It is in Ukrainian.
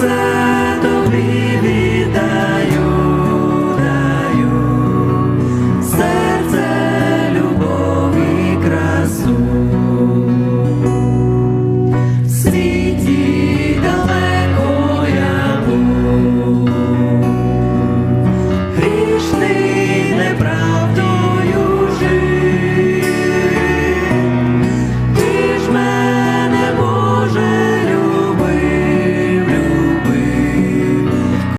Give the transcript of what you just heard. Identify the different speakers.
Speaker 1: все тобі віддаю, даю, серце, любов і красу, світі далеко я був, грішний неправ.